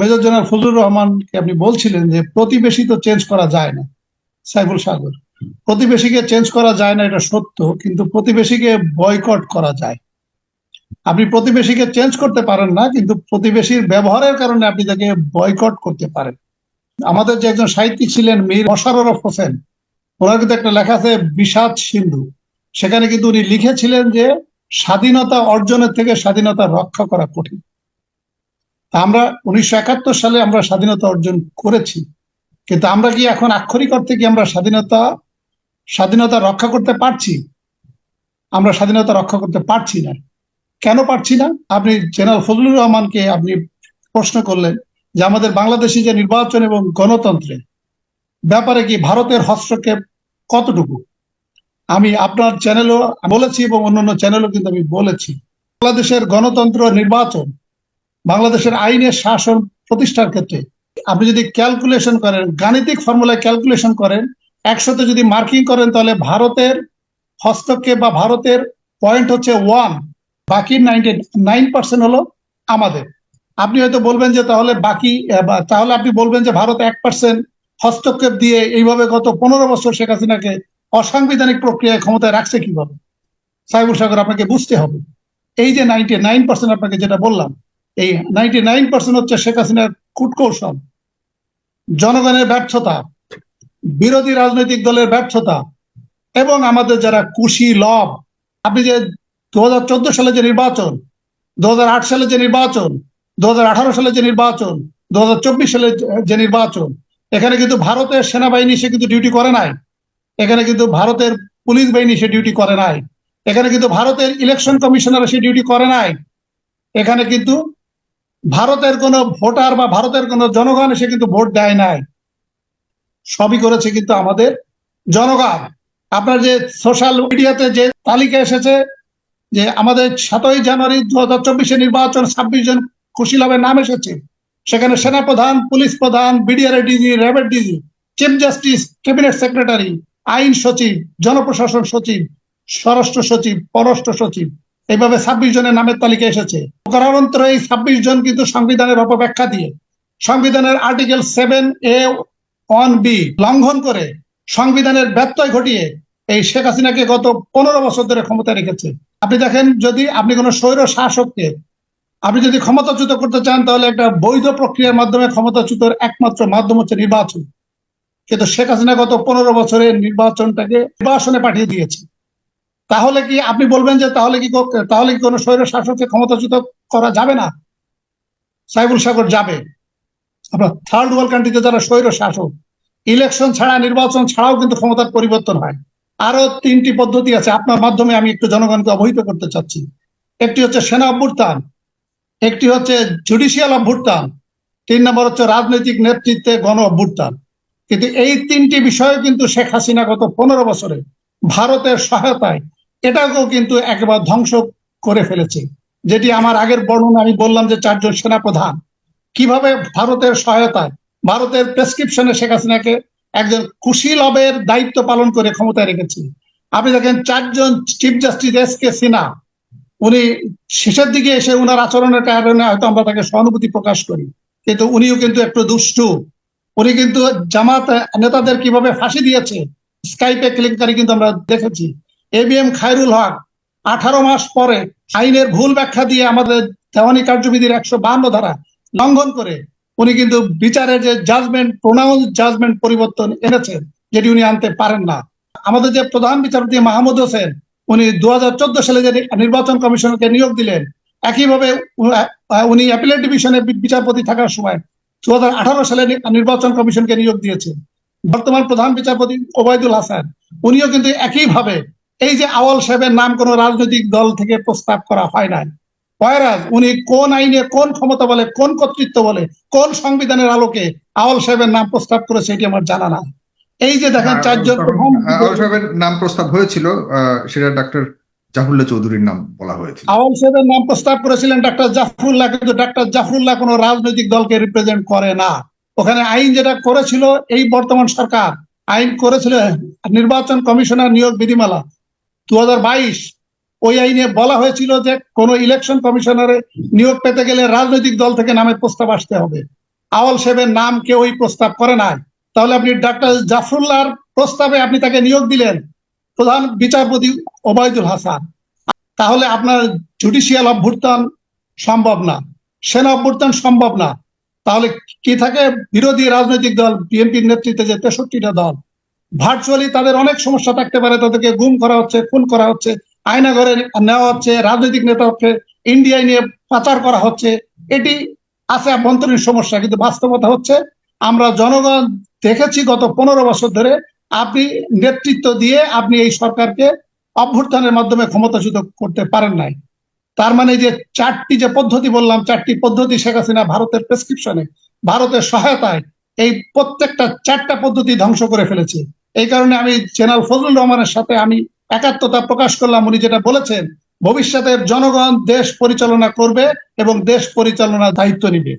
Major general Fazlur রহমানকে আপনি বলছিলেন যে প্রতিবেশী তো চেঞ্জ করা যায় না, সাইফুল সাগর। প্রতিবেশীকে চেঞ্জ করা যায় না, এটা সত্য, কিন্তু প্রতিবেশীকে বয়কট করা যায়। আপনি প্রতিবেশীকে চেঞ্জ করতে পারেন না, কিন্তু প্রতিবেশীর ব্যবহারের কারণে আপনি তাকে বয়কট করতে পারেন। আমাদের যে একজন সাহিত্যিক ছিলেন মীর মশাররফ হোসেন, ওনার কিন্তু একটা লেখা আছে, বিষাদ সিন্ধু। সেখানে কিন্তু উনি লিখেছিলেন যে, স্বাধীনতা অর্জনের থেকে স্বাধীনতা রক্ষা করা কঠিন। আমরা উনিশশো একাত্তর সালে আমরা স্বাধীনতা অর্জন করেছি। কিন্তু আমরা কি এখন আক্ষরিক অর্থে কি আমরা স্বাধীনতা স্বাধীনতা রক্ষা করতে পারছি? আমরা স্বাধীনতা রক্ষা করতে পারছি না। কেন পারছি না? আপনি জেনারেল ফজলুর রহমানকে আপনি প্রশ্ন করলেন যে আমাদের বাংলাদেশি যে নির্বাচন এবং গণতন্ত্রের ব্যাপারে কি ভারতের হস্তক্ষেপ কতটুকু? আমি আপনার চ্যানেলও বলেছি এবং অন্যান্য চ্যানেলও কিন্তু আমি বলেছি। বাংলাদেশের গণতন্ত্র নির্বাচন বাংলাদেশের আইনের শাসন প্রতিষ্ঠার ক্ষেত্রে। আপনি যদি ক্যালকুলেশন করেন, গাণিতিক ফর্মুলায় ক্যালকুলেশন করেন একশোতে যদি মার্কিং করেন, তাহলে ভারতের হস্তক্ষেপ বা ভারতের পয়েন্ট হচ্ছে ওয়ান বাকি নাইনটি নাইন পার্সেন্ট হলো আমাদের। আপনি হয়তো বলবেন যে তাহলে বাকি তাহলে আপনি বলবেন যে ভারত এক পার্সেন্ট হস্তক্ষেপ দিয়ে এইভাবে গত পনেরো বছর শেখ হাসিনাকে অসাংবিধানিক প্রক্রিয়ায় ক্ষমতায় রাখছে কীভাবে? সাইবুল সাগর, আপনাকে বুঝতে হবে। এই যে নাইনটি নাইন পার্সেন্ট আপনাকে যেটা বললাম এই নাইনটি নাইন পার্সেন্ট হচ্ছে শেখ হাসিনার কূটকৌশল। জনগণের ব্যর্থতা, বিরোধী রাজনৈতিক দলের ব্যর্থতা, এবং আমাদের যারা কুশি লব, আপনি যে দু হাজার চোদ্দ সালে যে নির্বাচন, দু হাজার আট সালে যে নির্বাচন, দু সালে যে নির্বাচন, দু হাজার চব্বিশ সালে যে নির্বাচন, এখানে কিন্তু ভারতের সেনাবাহিনী সে কিন্তু ডিউটি করে নাই। এখানে কিন্তু ভারতের পুলিশ বাহিনী সে ডিউটি করে নাই। এখানে কিন্তু ভারতের ইলেকশন কমিশনার সে ডিউটি করে নাই। এখানে কিন্তু ভারতের কোন ভোটার বা ভারতের কোন জনগণ এসে কিন্তু ভোট দেয় নাই। সবই করেছে কিন্তু আমাদের জনগণ। আপনার যে সোশ্যাল মিডিয়াতে যে তালিকা এসেছে যে আমাদের সাতই জানুয়ারি দু হাজার চব্বিশে নির্বাচন, ছাব্বিশ জন খুশি নাম এসেছে। সেখানে সেনাপ্রধান, পুলিশ প্রধান, বিডিআর ডিজি, র্যাবের DG chief justice cabinet secretary আইন সচিব, জনপ্রশাসন সচিব, স্বরাষ্ট্র সচিব, পররাষ্ট্র সচিব এইভাবে ছাব্বিশ জনের নামের তালিকা এসেছে। কারণান্তরে এই ছাব্বিশ জন কিন্তু সংবিধানের অপব্যাখ্যা দিয়ে, সংবিধানের article seven A one B লঙ্ঘন করে সংবিধানের ব্যত্যয় ঘটিয়ে এই শেখ হাসিনাকে গত পনেরো বছর ধরে ক্ষমতায় রেখেছে। আপনি দেখেন, যদি আপনি কোনো স্বৈর শাসককে, আপনি যদি ক্ষমতাচ্যুত করতে চান, তাহলে একটা বৈধ প্রক্রিয়ার মাধ্যমে ক্ষমতাচ্যুতের একমাত্র মাধ্যম হচ্ছে নির্বাচন। কিন্তু শেখ হাসিনা গত পনেরো বছরের নির্বাচনটাকে নির্বাসনে পাঠিয়ে দিয়েছে। তাহলে কি আপনি বলবেন যে তাহলে কি তাহলে কি কোনো স্বৈর শাসককে ক্ষমতাচ্যুত করা যাবে না? সাইবুল সাগর যাবে। আপনার থার্ড ওয়ার্ল্ড কান্ট্রিতে যারা স্বৈর শাসক ইলেকশন ছাড়া, নির্বাচন ছাড়াও কিন্তু ক্ষমতার পরিবর্তন হয়। আরও তিনটি পদ্ধতি আছে। আপনার মাধ্যমে আমি একটু জনগণকে অবহিত করতে চাচ্ছি। একটি হচ্ছে সেনা অভ্যুত্থান, একটি হচ্ছে জুডিশিয়াল অভ্যুত্থান, তিন নম্বর হচ্ছে রাজনৈতিক নেতৃত্বে গণ অভ্যুত্থান। কিন্তু এই তিনটি বিষয় কিন্তু শেখ হাসিনা গত পনেরো বছরে ভারতের সহায়তায় এটাকেও কিন্তু একেবারে ধ্বংস করে ফেলেছে, যেটি আমার আগের বর্ণনা আমি বললাম যে চারজন সেনাপ্রধান। কীভাবে ভারতের সহায়তায়, ভারতের প্রেসক্রিপশনে শেখ হাসিনাকে একজন কুশীলবের দায়িত্ব পালন করে ক্ষমতায় রেখেছে। আপনি দেখেন চারজন chief justice S K Sinha উনি শেষের দিকে এসে উনার আচরণের কারণে হয়তো আমরা তাকে সহানুভূতি প্রকাশ করি, কিন্তু উনিও কিন্তু একটু দুষ্টু। উনি কিন্তু জামাত নেতাদের কীভাবে ফাঁসি দিয়েছে স্কাইপে কেলেঙ্কারি কিন্তু আমরা দেখেছি। A B M Khairul Haque, আঠারো মাস পরে আইনের ভুল ব্যাখ্যা দিয়ে আমাদের দেওয়ানি কার্যবিধির একশো বাহান্ন ধারা লঙ্ঘন করে উনি কিন্তু বিচারের যে জাজমেন্ট প্রোনাউন্স জাজমেন্ট পরিবর্তন এনেছেন, যেটি উনি আনতে পারেন না। আমাদের যে প্রধান বিচারপতি মাহমুদ হোসেন, উনি দু সালে যে নির্বাচন কমিশনকে নিয়োগ দিলেন, একইভাবে উনি অ্যাপিলেট ডিভিশনে বি- বিচারপতি থাকার সময় দু হাজার আঠারো সালে নির্বাচন কমিশনকে নিয়োগ দিয়েছেন। বর্তমান প্রধান বিচারপতি ওবায়দুল হাসান, উনিও কিন্তু একইভাবে এই যে আওয়াল সাহেবের নাম কোন রাজনৈতিক দল থেকে প্রস্তাব করা হয় নাই। ওয়ারাজ উনি কোন আইনে কোন ক্ষমতা বলে কোন কর্তৃত্ব বলে কোন সংবিধানের আলোকে আওয়াল সাহেবের নাম প্রস্তাব করেছে এটি আমার জানা নাই। এই যে দেখেন চারজন প্রধান আহ, আউল সাহেবের নাম প্রস্তাব হয়েছিল সেটা ডাক্তার জাহুল্লাহ চৌধুরীর নাম বলা হয়েছিল। আওয়াল সাহেবের নাম প্রস্তাব করেছিলেন ডাক্তার জাফরুল্লাহ কিন্তু ডাক্তার জাফরুল্লাহ কোনো রাজনৈতিক দলকে রিপ্রেজেন্ট করে না। ওখানে আইন যেটা করেছিল এই বর্তমান সরকার আইন করেছিল নির্বাচন কমিশনার নিয়োগ বিধিমালা। দু হাজার বাইশ ওই আইনে বলা হয়েছিল যে কোন ইলেকশন কমিশনারে নিয়োগ পেতে গেলে রাজনৈতিক দল থেকে নামের প্রস্তাব আসতে হবে। আওয়াল সাহেবের নাম কেউই প্রস্তাব করে নাই। তাহলে আপনি ডাক্তার জাফরুল্লাহর প্রস্তাবে আপনি তাকে নিয়োগ দিলেন, প্রধান বিচারপতি ওবায়দুল হাসান। তাহলে আপনার জুডিশিয়াল অভ্যুত্থান সম্ভব না। সেনা অভ্যুত্থান সম্ভব না। তাহলে কি থাকে? বিরোধী রাজনৈতিক দল বিএনপির নেতৃত্বে যে তেষট্টিটা দল ভার্চুয়ালি তাদের অনেক সমস্যা থাকতে পারে। তাদেরকে গুম করা হচ্ছে, খুন করা হচ্ছে, আয়নাঘরে নেওয়া হচ্ছে, রাজনৈতিক নেতাকে ইন্ডিয়ায় নিয়ে পাচার করা হচ্ছে। এটি আছে আভ্যন্তরীণ সমস্যা, কিন্তু বাস্তবতা হচ্ছে আমরা জনগণ দেখেছি গত পনেরো বছর ধরে আপনি নেতৃত্ব দিয়ে আপনি এই সরকারকে অভ্যুত্থানের মাধ্যমে ক্ষমতাচ্যুত করতে পারেন নাই। তার মানে যে চারটি যে পদ্ধতি বললাম, চারটি পদ্ধতি শেখ হাসিনা ভারতের প্রেসক্রিপশনে ভারতের সহায়তায় এই প্রত্যেকটা চারটা পদ্ধতি ধ্বংস করে ফেলেছে। এই কারণে আমি জেনারেল ফজলুর রহমানের সাথে আমি একাত্মতা প্রকাশ করলাম। উনি যেটা বলেছেন ভবিষ্যতে জনগণ দেশ পরিচালনা করবে এবং দেশ পরিচালনার দায়িত্ব নিবে।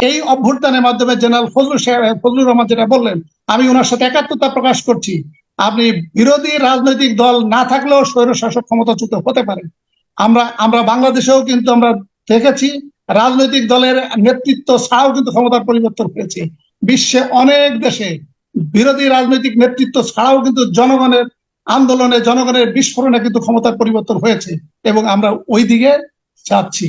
এই অভ্যুত্থানের মাধ্যমে জেনারেল সাহেব- ফজলুর রহমান যেটা বললেন, আমি ওনার সাথে একাত্মতা প্রকাশ করছি। আপনি বিরোধী রাজনৈতিক দল না থাকলেও স্বৈরশাসক ক্ষমতাচ্যুত হতে পারে। আমরা আমরা বাংলাদেশেও কিন্তু আমরা দেখেছি, রাজনৈতিক দলের নেতৃত্ব ছাড়াও কিন্তু ক্ষমতার পরিবর্তন হয়েছে। বিশ্বে অনেক দেশে বিরোধী রাজনৈতিক নেতৃত্ব ছাড়াও কিন্তু জনগণের আন্দোলনে, জনগণের বিস্ফোরণে কিন্তু ক্ষমতার পরিবর্তন হয়েছে এবং আমরা ওই দিকে যাচ্ছি।